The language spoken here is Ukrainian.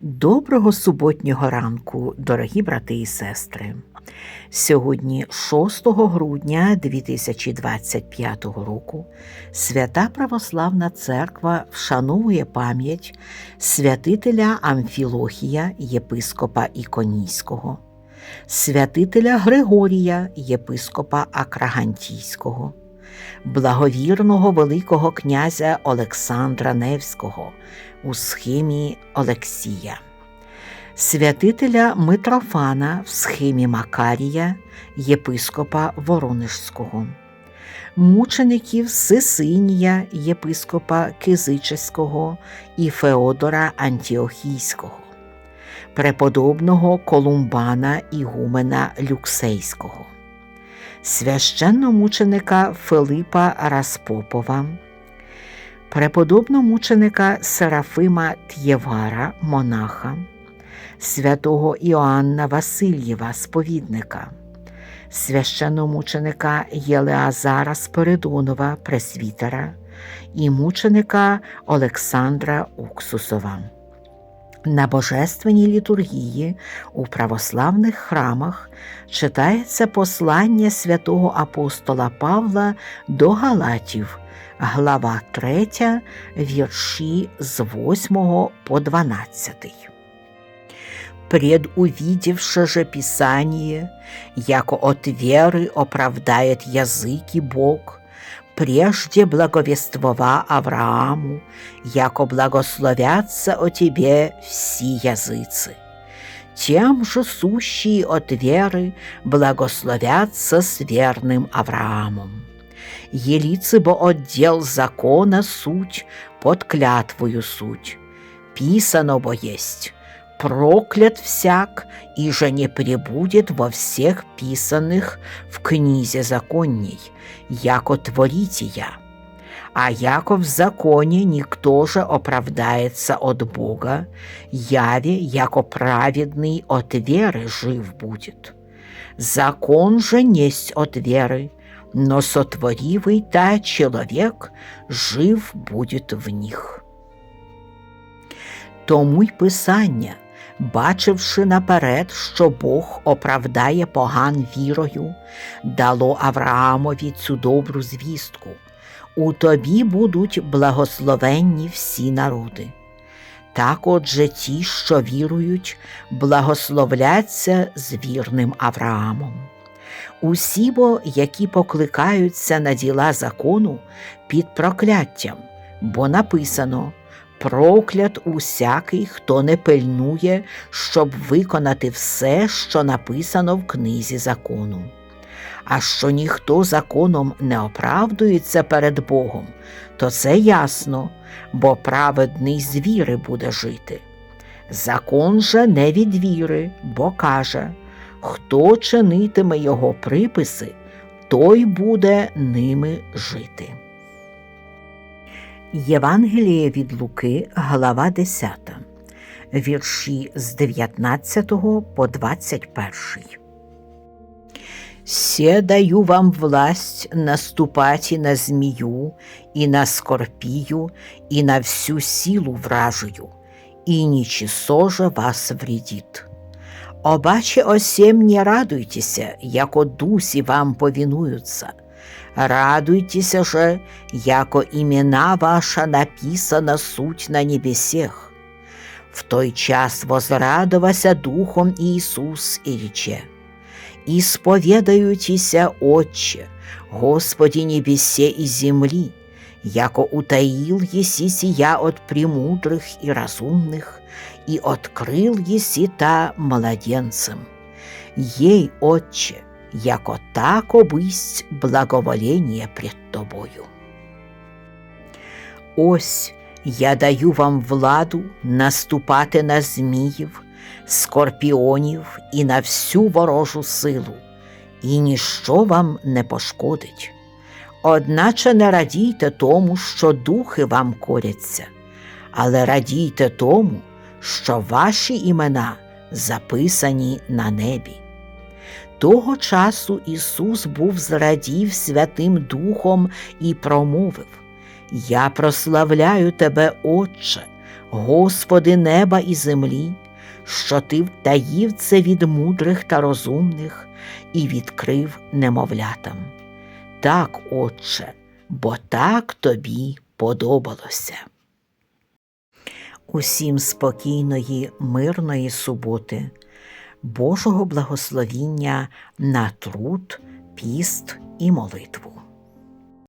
Доброго суботнього ранку, дорогі брати і сестри. Сьогодні, 6 грудня 2025 року, Свята Православна Церква вшановує пам'ять святителя Амфілохія, єпископа Іконійського, святителя Григорія, єпископа Акрагантійського, благовірного Великого князя Олександра Невського у схемі Олексія, святителя Митрофана в схемі Макарія, єпископа Воронежського, мучеників Сисинія, єпископа Кизичеського і Феодора Антіохійського, преподобного Колумбана Ігумена Люксейського, священномученика Филипа Распопова преподобномученика Серафима Т'євара, монаха, святого Іоанна Васильєва, сповідника, священномученика Єлеазара Спиридонова, пресвітера і мученика Олександра Уксусова. На божественній літургії у православних храмах читається послання святого апостола Павла до Галатів, глава 3, вірші з 8 по 12. Предувидевши же Писание, яко от веры оправдает языки Бог, прежде благовествова Аврааму, яко благословятся о тебе все языцы. Тем же сущие от веры благословятся с верным Авраамом. Елицы бо отдел закона суть под клятвою суть. Писано бо есть, проклят всяк, и же не пребудет во всех писанных в книзе законней, яко творите я. А яко в законе никто же оправдается от Бога, яве, яко праведный от веры жив будет. Закон же несть от веры, но сотворивый та человек жив будет в них. Тому й писання, бачивши наперед, що Бог оправдає поган вірою, дало Авраамові цю добру звістку. У тобі будуть благословенні всі народи. Так отже ті, що вірують, благословляться з вірним Авраамом. Усі бо, які покликаються на діла закону під прокляттям, бо написано проклят усякий, хто не пильнує, щоб виконати все, що написано в книзі закону. А що ніхто законом не оправдується перед Богом, то це ясно, бо праведний з віри буде жити. Закон же не від віри, бо каже хто чинитиме його приписи, той буде ними жити. Євангеліє від Луки, глава 10, вірші з 19 по 21. Се даю вам власть наступать на змею, и на скорпию, и на всю силу вражию, и ничего вас вредит. Обаче осем не радуйтеся, яко дусі вам повинуются Радуйтеся же, яко імена ваша написана суть на небесех. В той час возрадовася Духом Ісус і рече, «Исповедаютися, Отче, Господи небесе и земли, яко утаил еси сия от премудрых и разумных, и открыл еси та младенцем. Ей, Отче, яко так обысть благоволение пред тобою. Ось я даю вам владу наступати на зміїв, скорпіонів і на всю ворожу силу, і ніщо вам не пошкодить. Одначе не радійте тому, що духи вам коряться, але радійте тому, що ваші імена записані на небі. Того часу Ісус був зрадів Святим Духом і промовив: Я прославляю тебе, Отче, Господи неба і землі, що ти втаїв це від мудрих та розумних і відкрив немовлятам. Так, Отче, бо так тобі подобалося. Усім спокійної, мирної суботи, Божого благословіння на труд, піст і молитву.